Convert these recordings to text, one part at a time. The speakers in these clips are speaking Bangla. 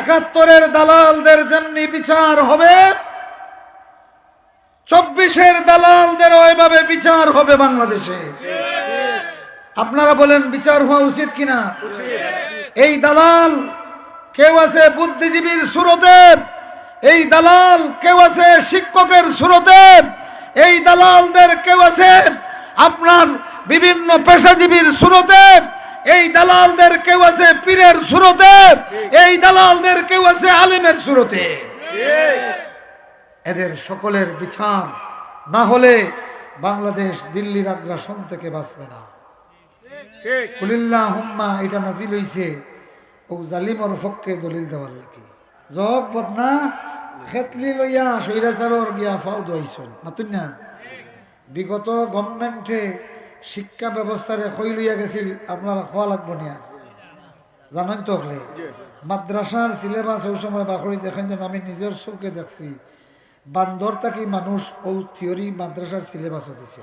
একাত্তরের দালালদের যেমনি বিচার হবে। চব্বিশের দালালদের ওইভাবে বিচার হবে বাংলাদেশে। আপনারা বলেন, বিচার হওয়া উচিত কিনা? এই দালাল কেউ আছে বুদ্ধিজীবীর সুরতে, এই দালাল কেউ আছে শিক্ষকের সুরতে, এই দালালদের কেউ আছে আপনার বিভিন্ন পেশাজীবীর সুরতে এই দালালদের কেউ আছে পীরের সুরতে, এই দালালদের কেউ আছে আলিমের সুরতে। এদের সকলের বিচার না হলে বাংলাদেশ দিল্লির আগ্রাসন থেকে বাঁচবে না। ঠিক হুম্মা এটা নাজিল হইছে। ও জালিমর পক্ষে দলিল দেওয়ার লাগি। জহক বদনা খেতলি লইয়া স্বৈরাচারর গিয়া ফাও দইছন মাতুন না বিগত গভর্নমেন্টে শিক্ষা ব্যবস্থারে কই লইয়া গেছিল, আপনারা খোয়া লাগবো নি জানেন তো হলে। মাদ্রাসার সিলেবাস ওই সময় বাকরি দেখেন যেন আমি নিজের চৌকে দেখছি, বান্দর থাকি মানুষ ও থিওরি মাদ্রাসার সিলেবাসও দিছে।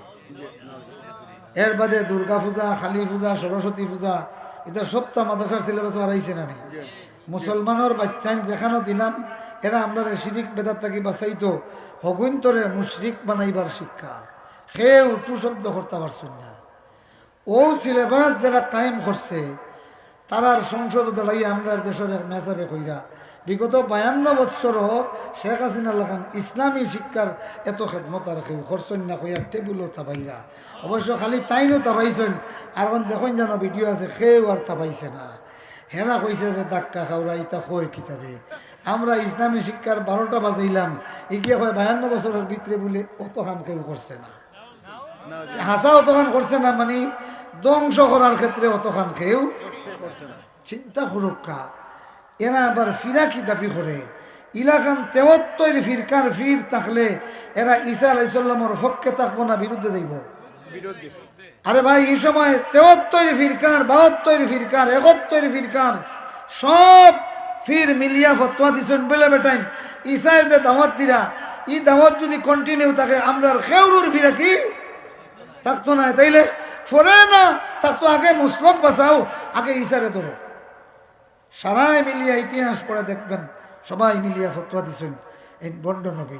এর বাদে দুর্গা পূজা, কালী পূজা, সরস্বতী পূজা, এটা সপ্তাহ মাদ্রাসার সিলেবাস হারাইছে না মুসলমানের বাচ্চান যেখানে দিলাম, এরা আমরা শিরিক বেদার থাকি বাঁচাইতো, হগুন্তরে মুশরিক বানাইবার শিক্ষা। সেও টু শব্দ করতে পারছেন না। ও সিলেবাস যারা কায়েম করছে, তারার সংসদ দাঁড়াই আমরা দেশের এক মেসাবে কইরা, বিগত বায়ান্ন বৎসরও শেখ হাসিনা লাগান ইসলামী শিক্ষার এত খেদমত আর কেউ করছেন না কইয়ার টেবিলও তাবাইরা। অবশ্য খালি তাইনও তাবাইছেন, আর দেখুন যেন ভিডিও আছে সেও আর তাবাইছে না। হেনা কইছে যে দাক্কা খাওয়া ইতা কয় কিতাবে? আমরা ইসলামী শিক্ষার বারোটা বাজাইলাম, এগিয়ে হয় বায়ান্ন বছরের ভিতরে বলে অত খান কেউ করছে না। হাসা অতখান করছে না মানে ধ্বংস করার ক্ষেত্রে অতখান কেউ চিন্তা সুরক্ষা এরা আবার ফিরা কি দাবি করে? ইলাকান তেহত্তর ফিরকার ফির থাকলে এরা ঈসা আলাইসাল্লামর পক্ষে থাকব না, বিরুদ্ধে বিরোধী আরে ভাই, এই সময় তেহত্তর ফিরকার, বাহাত্তর ফিরকার, একত্তর ফিরকার সব ফির মিলিয়া ফতোয়া দিছেন বলে বেটাইন। ইসায় যে দাওয়াত দিরা ই দাওয়াত যদি কন্টিনিউ থাকে আমরা খেউরুর ফিরা কি? থাকতো না। তাইলে ফরে না থাকতো আগে মুসলক বাঁচাও আগে ইসারে ধরো। সারাই মিলিয়া ইতিহাস পড়ে দেখবেন সবাই মিলিয়া ফতোয়া দিছেন এই বন্ড নবী।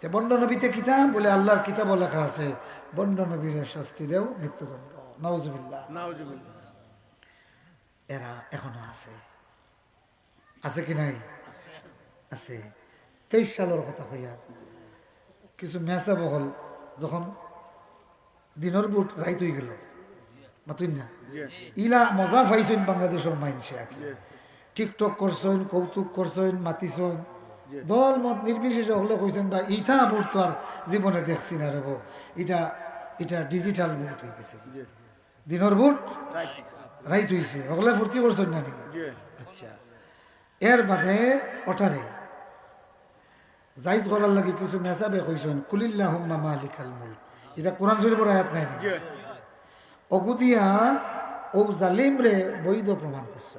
তে বন্ড নবীতে কিতাব বলে আল্লাহর কিতাবও লেখা আছে বন্ড নবীর শাস্তি দেও মৃত্যুদণ্ড। নাউজুবিল্লাহ। এরা এখনও আছে। আছে কি নাই? আছে। তেইশ সালের কথা হইয়া কিছু মেসা বহল যখন দিনের বুট রাইত হয়ে গেল। মাতুন না? ইলা মজা পাইছেন বাংলাদেশের মাইনসে আর কি টিকটক করছেন কৌতুক করছেন মাতিছেন দল মত নির্বিশেষে হলে কইছেন বা ইটা বুট তো আর জীবনে দেখছি না রেব এটা এটা ডিজিটাল বুট হয়ে গেছে। দিনের বুট রাইত হয়েছে ওগুলো ফুর্তি করছেন না নি জি আচ্ছা। এর বাদে ওটারে জাইজ করার লাগে কিছু মেসাবে কইছেন কুলিল্লাহ মালিকাল মুল এটা কোরআন শরীফের আয়াত নাই অগুদিয়া ও জালিম রে বৈধ প্রমাণ করছে।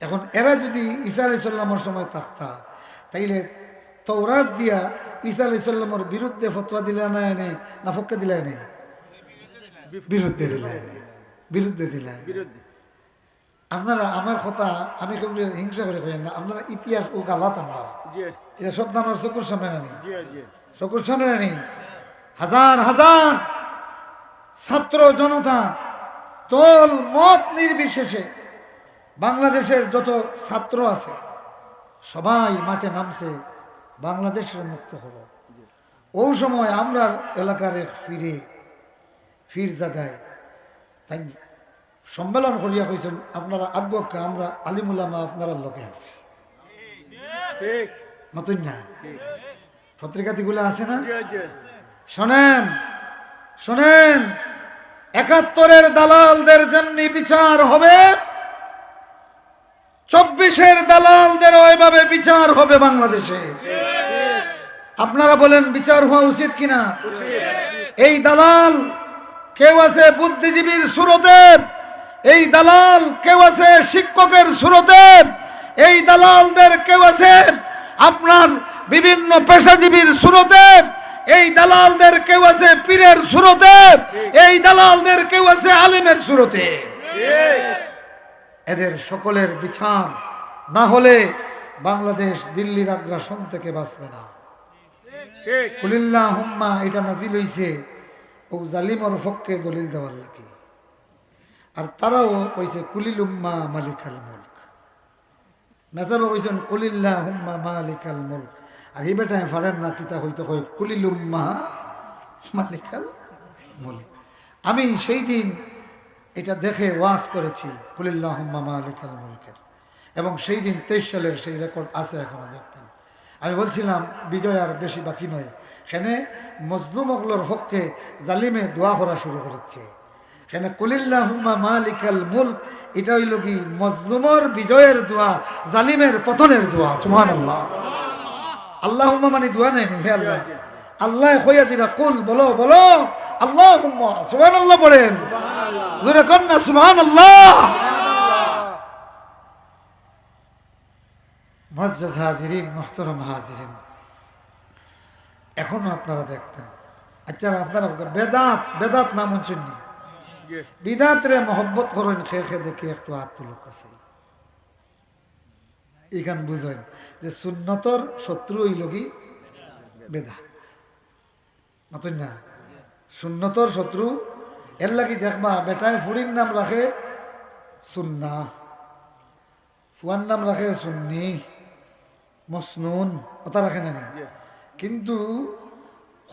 এখন এরা যদি ঈসা আলাইসাল্লামর সময় থাকতা তাইলে তৌরাত দিয়া ঈসা আলাইসাল্লামর বিরুদ্ধে ফতোয়া দিলা না এনে না? ফক্কে দিলা এনে বিরুদ্ধে দিলা এনে বিরুদ্ধে। দিলা আপনারা আমার কথা আমি কেউ হিংসা করে কইেন না আপনারা ইতিহাস ও গালাত আপনারা জি। এটা সব আমার চকুর সামনে নেই চকুর সামনে নেই হাজার হাজার ছাত্র জনতা দল মত নির্বিশেষে বাংলাদেশের যত ছাত্র আছে সবাই মাঠে নামছে বাংলাদেশের মুক্ত হব। ওই সময় আমরা এলাকার এক ফিরে ফির জাদায় তাই সম্মেলন করিয়া কইছেন আপনারা আগ্রহকে আমরা আলিমুল্লামা আপনারা লোকে আছি। নতুন না? পত্রিকাতিগুলো আছে না? শোনেন শোনেন, একাত্তরের দালালদের যেমনি বিচার হবে, চব্বিশের দালালদের ওইভাবে বিচার হবে বাংলাদেশে। আপনারা বলেন বিচার হওয়া উচিত কিনা? এই দালাল কেউ আছে বুদ্ধিজীবীর সুরতে, এই দালাল কেউ আছে শিক্ষকের সুরতে, এই দালালদের কেউ আছে আপনার বিভিন্ন পেশাজীবীর সুরতে এই দালালদের কেউ আছে পীরের সুরতে, এই দালালদের কেউ আছে আলিমের সুরতে। এদের সকলের বিচার না হলে বাংলাদেশ দিল্লির আগ্রাসন থেকে বাঁচবে না। ঠিক কুলিল্লাহ হুম্মা এটা নাজিল হইছে, ও জালিমর ফককে দলিল দেওয়ার লাগে। আর তারাও কইছে, কুলিলুম্মা মালিকাল মুলক। মেসারও কইছেন কুলিল্লাহ হুম্মা মালিকাল মুলক। আর এই বেটায় ফারেন না কিতা হইতো কই কুলিলুম্মা মালিকাল মুলক। আমি সেই দিন এটা দেখে ওয়াজ করেছি কুলিল্লাহ হুম্মা মালিকাল মুলকের। এবং সেই দিন তেইশ সালের সেই রেকর্ড আছে এখনও দেখতেন আমি বলছিলাম, বিজয় আর বেশি বাকি নয়। এখানে মজলুম অগলোর পক্ষে জালিমে দোয়া করা শুরু করেছে। এখানে কুলিল্লাহ হুম্মা মালিকাল মুলক, এটা হইল কি, মজলুমর বিজয়ের দোয়া, জালিমের পতনের দোয়া সুহান আল্লাহ মানে দোয়া নাই নি, হে আল্লাহ। আল্লাহ কইয়া দিরা কুল বলো বলো আল্লাহ সুহান আল্লাহ বলেন জোরে সুহান আল্লাহ মজ্জাজ হাজিরিন মোহতরম হাজিরিন। এখনও আপনারা দেখবেন। আচ্ছা আপনারা বেদাত বেদাত নাম শুননি বিদাত রে মহব্বত করেন খেয়ে খেয়ে দেখি একটু হাত তুলুক আছে। এখান বুঝেন যে সুন্নতর শত্রু হইল কি বেদাত। নতুন না? সুন্নতর শত্রু এর লাগি দেখবা বেটায় ফুরির নাম রাখে সুন্না। ফুয়ার নাম রাখে সুন্নি। মসনুন ওটা রাখে না কিন্তু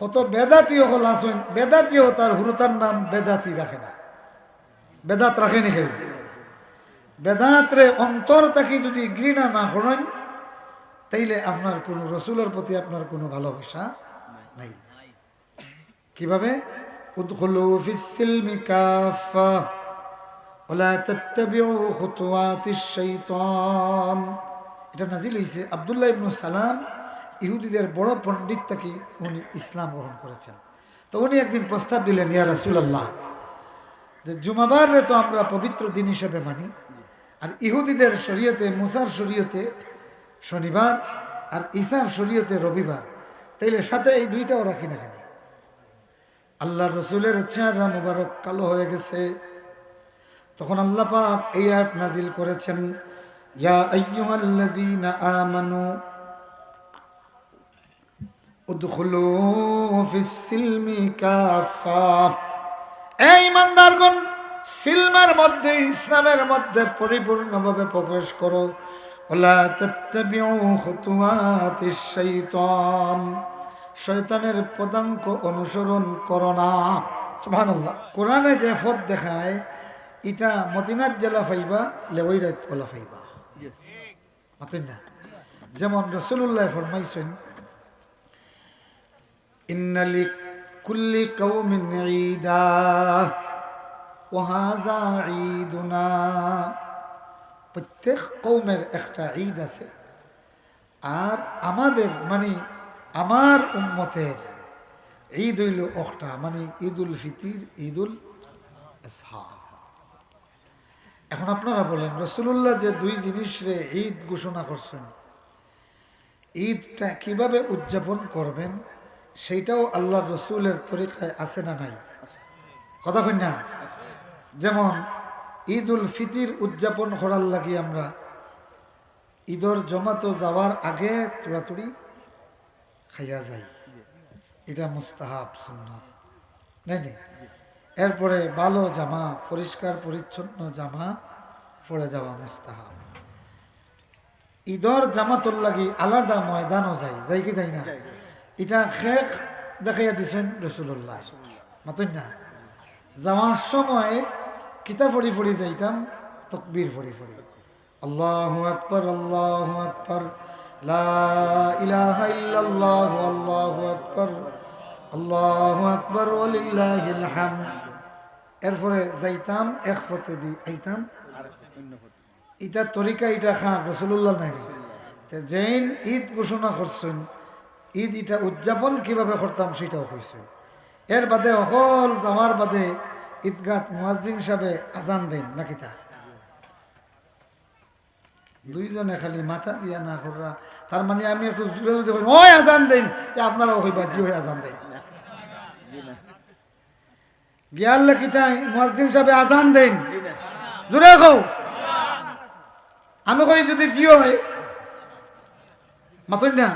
কত বেদাতীয় হল আসেন বেদাতীয় তার হুরুতার নাম বেদাতি রাখে না। বেদাত রাখেনি কেউ? বেদাতরে অন্তর তাকে যদি ঘৃণা না করেন তাইলে আপনার কোনো রসুলের প্রতি আপনার কোনো ভালোবাসা নাই। কীভাবে? এটা নাজিল হইছে আব্দুল্লাহ ইবনে সালাম, ইহুদিদের বড় পণ্ডিত তাকে উনি ইসলাম গ্রহণ করেছেন। তো উনি একদিন প্রস্তাব দিলেন, ইয়া রাসূলুল্লাহ, যে জুমাবার তো আমরা পবিত্র দিন হিসেবে মানি। আর ইহুদিদের শরীয়তে, মুসার শরীয়তে শনিবার আর ঈসার শরীয়তে রবিবার। তাইলে সাথে এই দুইটাও রাখি না কেন? আল্লাহ রসুলের চেহারা মুবারক কালো হয়ে গেছে। তখন আল্লাহ পাক এই আয়াত নাজিল করেছেন, ইয়া আমানু এই ইমানদারগণ সিলমার মধ্যে, ইসলামের মধ্যে পরিপূর্ণভাবে প্রবেশ করো। ওলা শাইতান। শয়তানের পদাঙ্ক অনুসরণ করো না। সুবহানাল্লাহ। কোরআনে যে পথ দেখায়, এটা মদিনাত জেলা ফাইবা লেওয়াইরাত বলা ফাইবা। জি মাতেন যেমন রসুল্লাহ ফরমাইছেন, ইন্নালি কুল্লি কৌমিন ঈদা। ওহাজা ঈদুনা। প্রত্যেক কৌমের একটা ঈদ আছে। আর আমাদের মানে আমার উম্মতের ঈদ হইল একটা মানে ঈদুল ফিতির, ঈদুল আজহা। এখন আপনারা বলেন রসুল্লাহ যে দুই জিনিসরে ঈদ ঘোষণা করছেন, ঈদটা কীভাবে উদযাপন করবেন, সেইটাও আল্লাহ রসুলের তরিকায় আছে না নাই? কথা না? যেমন ঈদ উল ফিতির উদযাপন করার লাগি আমরা। ঈদর জমাতো যাওয়ার আগে তুড়াতুড়ি খাইয়া যাই। এটা মুস্তাহাব সুন্নত। নাই নাই এরপরে ভালো জামা, পরিষ্কার, পরিচ্ছন্ন জামা পরে যাওয়া মুস্তাহাব। ঈদর জামাতর লাগি আলাদা ময়দানও যাই। যাই কি যাই না? এটা শেখ দেখাইয়া দিছেন রসুল্লাহ মাতন না? যাওয়ার সময় কিতা ফড়ি ফড়ি যাইতাম, তকবীর ফড়ি ফড়ি আল্লাহ আকবর আল্লাহ আকবর। আল্লাহু আকবর। আল্লাহু আকবর এরপরে যাইতাম, এক ফতে দি আইতাম। ইটা তরিকা, ইটা খান রসুল্লাহ নাই জৈন ঈদ ঘোষণা করছেন, ঈদ ইটা উদযাপন কীভাবে করতাম সেটাও কইছেন। এর বাদে অকল যাওয়ার বাদে ঈদগাত মুয়াজ্জিন সাহেবে আজান দেন, নাকি তা? দুইজনে খালি মাথা দিয়া না করা তার মানে আমি একটু জুড়ে জুড়ে করি ওই আজান দেন। তে আপনারাও কইবা জি হয়ে আজান দেন। জি গিয়ার কি তাই মুয়াজ্জিন সাহেবে আজান দেন। জি জোরে কও। আমি কই যদি জিও হয়, মাতই না?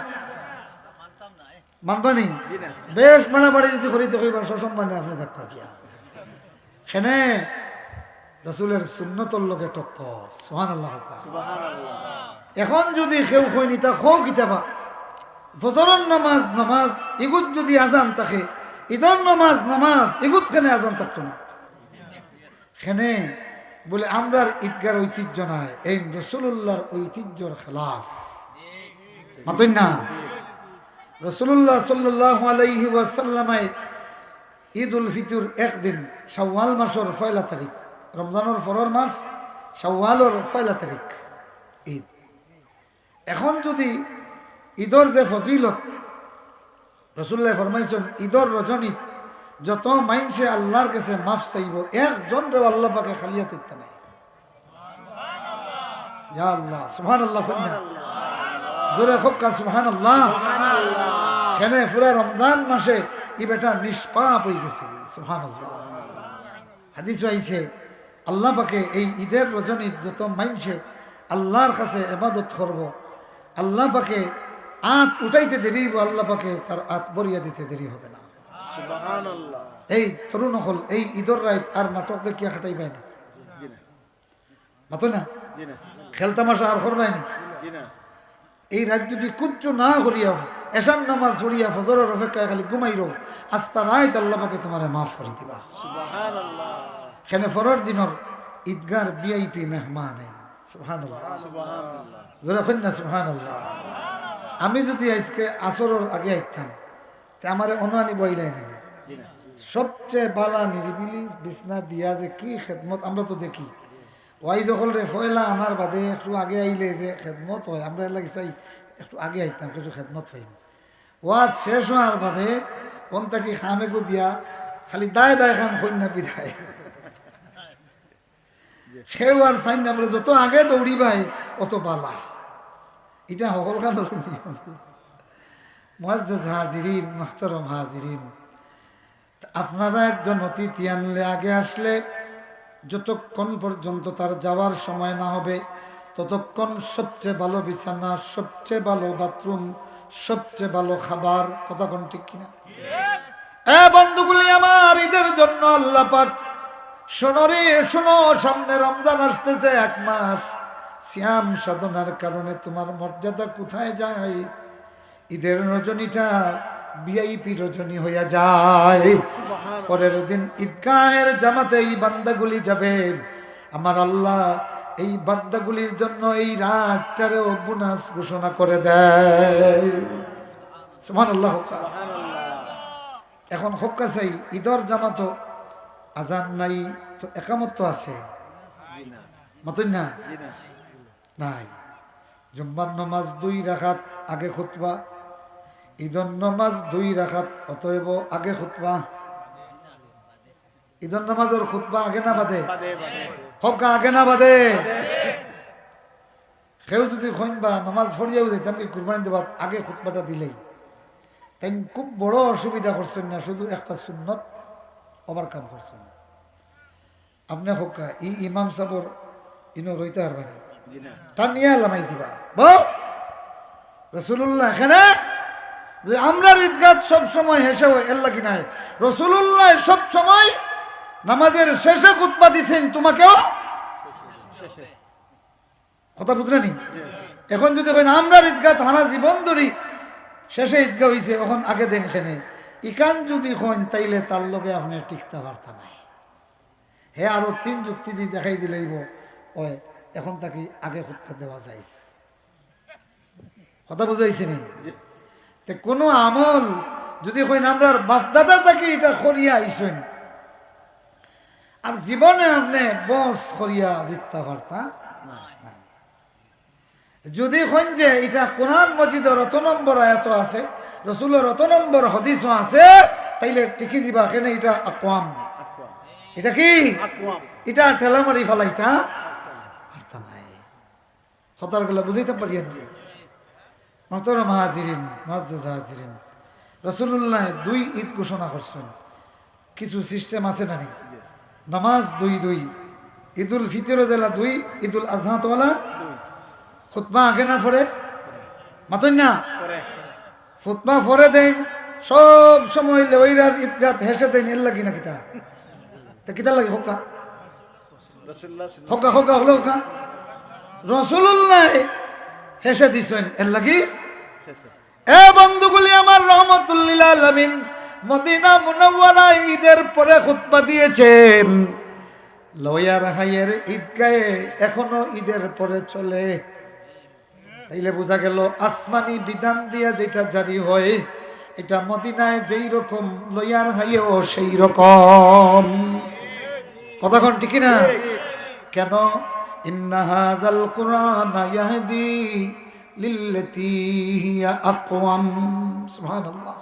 মানবানি জি না? বেশ মারামারি যদি করিতে কইবার সসম্মানে আপনি থাকবা কিয়া সেনে রসুলের সুন্নতর লোকে টক্কর সোহান আল্লাহ এখন যদি কেউ কই নিতা খৌ কিতাবা। ফজরন নামাজ নামাজ ইগুত যদি আজান থাকে ঈদর নামাজ নামাজ ইগুত খানে আজান থাকতো না? খেনে বলে আমরার ঈদগার ঐতিহ্য নাই এই রসুল্লাহর ঐতিহ্যর খেলাফ। মাতই না? রসুল্লাহ সাল্লাহ আলাইহি ওয়াসাল্লামায় ঈদ উল ফিতুর একদিন, শাওয়াল মাসের পয়লা তারিখ। রমজানের ফরর মাস, শাওয়ালর পয়লা তারিখ, ঈদ। এখন যদি ঈদর যে ফজিলত রসুল্লাহ ফরমাইছেন, ঈদর রজনীত যত মাইনসে আল্লাহর কাছে মাফ চাইব, একজন রে আল্লাহ পাকে খালিয়া তিত্তা নাই। আল্লাহ সুবহান আল্লাহ জোরে খোকা সুবহান আল্লাহ কেন পুরা রমজান মাসে ই বেটা নিষ্পাপ হয়ে গেছে? হাদিস আইছে আল্লাহ পাকে এই ঈদের রজনীত যত মাইনসে আল্লাহর কাছে এবাদত করব। আল্লাহ পাকে আত উঠাইতে দেরি আল্লাহ পাকে তার আত বরিয়া দিতে দেরি হবে না। এই তরুণ হল এই ঈদর রাইত আর নাটক দেখিয়া খাটাই পায় না। মাতো না? খেলতামাশা আর করবাই না। এই রাত যদি কুচ্ছু না করিয়া এসান নামাজ ছড়িয়া ফজরের অপেক্ষায় খালি ঘুমাইর। আস্তা রাইত আল্লাহ পাকে তোমার মাফ করে দিবা। এখানে ফরর দিনর ঈদগার বিআইপি মেহমান জোরে কন্যা আমি যদি আজকে আসরের আগে আইতাম তে আমার অনুয়ানি বইলাই নাই। সবচেয়ে বালা নিরিবিলি বিছনা দিয়া যে কি খেদমত আমরা তো দেখি। ওয়াই যখন রে ফয়লা আনার বাদে একটু আগে আইলে যে খেদমত হয় আমরা লাগি চাই একটু আগে আইতাম একটু খেদমত পাইম ওয়াজ শেষ হওয়ার বাদে কোন তাকি খামেগু দিয়া খালি দায় দায় খান কন্যা বিদায়। সেও আর চাইন আমরা যত আগে দৌড়ি পাই অত বালা। এটা সকল খানোর নিয়ম। মুআজ্জাজ হাজিরিন, মোহতরম হাজিরিন। আপনারা একজন অতিথি আনলে, আগে আসলে যতক্ষণ পর্যন্ত তার যাওয়ার সময় না হবে, ততক্ষণ সবচেয়ে ভালো বিছানা, সবচেয়ে ভালো বাথরুম সবচেয়ে ভালো খাবার কথা কোন ঠিক কিনা? এ বন্ধুগুলি আমার ঈদের জন্য আল্লাহ পাক শোনো রে শোনো সামনে রমজান আসতেছে এক মাস। শ্যাম সাধনার কারণে তোমার মর্যাদা কোথায় যায়? ঈদের রজনীটা বিআইপি রজনী হইয়া যায়। পরের দিন ঈদগাহের জামাতে এই বান্দাগুলি যাবে। আমার আল্লাহ এই বান্দাগুলির জন্য এই রাতটারেও বোনাস ঘোষণা করে দেয়। সুমান আল্লাহ এখন হক্কা চাই ঈদর জামাতো আজান নাই, তো একামত আছে। মতন না? নাই। জুম্বার নমাজ দুই রাখাত আগে খুতবা, ঈদর নমাজ দুই রাখাত, অতএব আগে খুতবা। ঈদর নমাজের খুতবা আগে না বাদে? আগে না বাদে। যদি নমাজ কুরবানি দেবা আগে খুতবাটা দিলেই। তাই খুব বড় অসুবিধা করছেন না, শুধু একটা সুন্নত ওভারকাম করছেন। আপনি হকা, ই ইমাম সাবর ইনো রইতে পারবে না। টানিয়া লামাই দিবা। বউ রসুল্লাহ এখানে? আমরা ঈদগাহ সব সময় হেসে এর লাগি নাই। রসুল্লাহ সব সময় নামাজের শেষে কুতবা দিছেন তোমাকেও? শেষে কথা বুঝলেনি এখন যদি আমরা ঈদগাহ থানা জীবন ধরি শেষে ঈদগাহ হয়েছে এখন আগে দেন খেনে। ইকান যদি কইন তাইলে তার লগে আপনি টিকতে পারতা নাই। হে আরও তিন যুক্তি দিয়ে দেখাই দিলেইব ওই এখন তাকে আগে খুঁজতে দেওয়া যায় কথা বুঝাইছে নি? তে কোনো আমল যদি কইন আমরা বাপদাদা তাকে এটা করিয়া আইসেন আর জীবনে আপনি বস করিয়া জিততে পারতা? যদি কইন যে এটা কোরআন মজিদের অত নম্বর আয়াত আছে, রসুলের অত নম্বর হদিসও আছে, তাইলে টিকি যাবা কেন এটা আকওয়া এটা কি? এটা ঠেলা মারি ফেলাইতা? পারতা নাই। বুঝাইতে পারিয়েন হাজিরিন রসুল্লাহ দুই ঈদ ঘোষণা করছেন। কিছু সিস্টেম আছে না নি নামাজ দুই দুই। ঈদুল ফিতর জেলা দুই ঈদুল আজহা তোলা দুই খুতবা আগে না পড়ে মাতুন না? ফুতমা ফরে দেন সব সময় লেওয়াইরার ঈদগাত হেসে দেন এর লাগি না কিতা? তা কিতা লাগে হোকা? হোকা হোকা হলো হোকা? রসুল্লাহ হেসে দিছেন এর লাগি? এ বন্ধুগুলি আমার রহমতুল্লিল আলমিন মদিনা মুনওয়ারা ঈদের পরে খুতবা দিয়েছেন। লয়ার হাইয়ের ঈদগায়ে এখনও ঈদের পরে চলে। তাইলে বোঝা গেল, আসমানি বিধান দিয়া যেটা জারি হয়, এটা মদিনায় যেই রকম, লয়ার হাইয়েও সেই রকম। কতক্ষণ ঠিক না কেন? ইন্নাহাজাল কোরআন ইয়াহদি লিল্লাতি হিয়া আকওয়াম। সুবহানাল্লাহ।